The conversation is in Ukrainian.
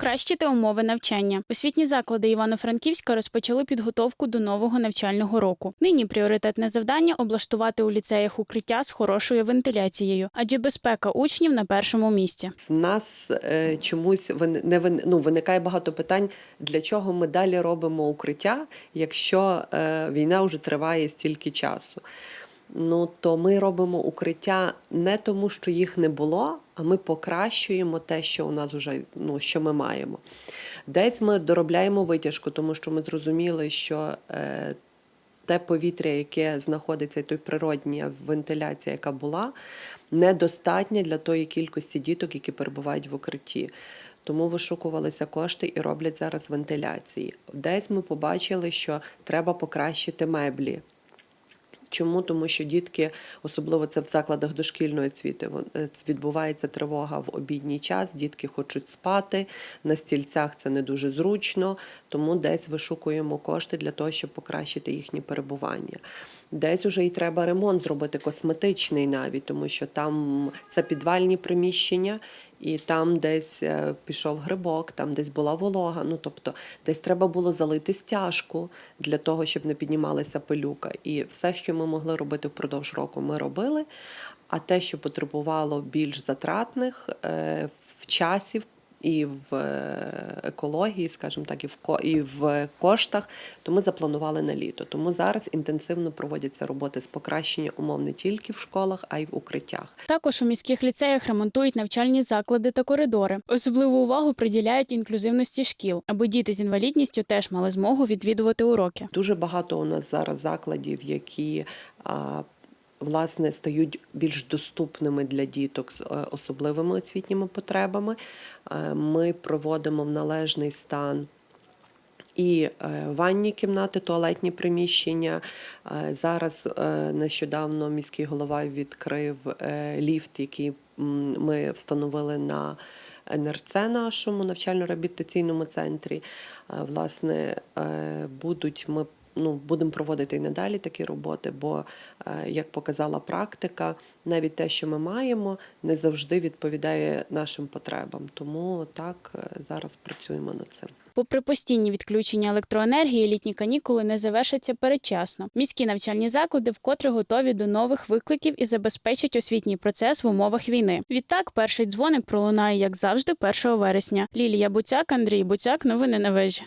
Покращити умови навчання. Освітні заклади Івано-Франківська розпочали підготовку до нового навчального року. Нині пріоритетне завдання облаштувати у ліцеях укриття з хорошою вентиляцією, адже безпека учнів на першому місці. В нас е, чомусь не ну, виникає багато питань, для чого ми далі робимо укриття, якщо е, війна вже триває стільки часу. Ну то ми робимо укриття не тому, що їх не було, ми покращуємо те, що у нас вже ну, що ми маємо. Десь ми доробляємо витяжку, тому що ми зрозуміли, що е, те повітря, яке знаходиться, той природня вентиляція, яка була, недостатня для тої кількості діток, які перебувають в укритті. Тому вишукувалися кошти і роблять зараз вентиляції. Десь ми побачили, що треба покращити меблі. Чому? Тому що дітки, особливо це в закладах дошкільної освіти, е, відбувається тривога в обідній час, дітки хочуть спати, на стільцях це не дуже зручно, тому десь вишукуємо кошти для того, щоб покращити їхнє перебування. Десь уже і треба ремонт зробити косметичний навіть, тому що там це підвальні приміщення, і там десь е, пішов грибок, там десь була волога. Ну тобто, десь треба було залити стяжку для того, щоб не піднімалася пилюка. І все, що ми могли робити впродовж року, ми робили. А те, що потребувало більш затратних е, в часі і в е, екології, скажімо так, і в ко- і в коштах, то ми запланували на літо. Тому зараз інтенсивно проводяться роботи з покращення умов не тільки в школах, а й в укриттях. Також у міських ліцеях ремонтують навчальні заклади та коридори. Особливу увагу приділяють інклюзивності шкіл, аби діти з інвалідністю теж мали змогу відвідувати уроки. Дуже багато у нас зараз закладів, які власне стають більш доступними для діток з е, особливими освітніми потребами. Е, Ми проводимо в належний стан. І е, ванні кімнати, туалетні приміщення. Зараз нещодавно міський голова відкрив ліфт, який ми встановили на НРЦ нашому навчально-реабілітаційному центрі. Е, Власне, будуть ми. Ну, будемо проводити і надалі такі роботи, бо, е, як показала практика, навіть те, що ми маємо, не завжди відповідає нашим потребам. Тому так е, зараз працюємо над цим. Попри постійні відключення електроенергії, літні канікули не завершаться передчасно. Міські навчальні заклади вкотре готові до нових викликів і забезпечать освітній процес в умовах війни. Відтак, перший дзвоник пролунає, як завжди, 1 вересня. Лілія Буцяк, Андрій Буцяк. Новини на вежі.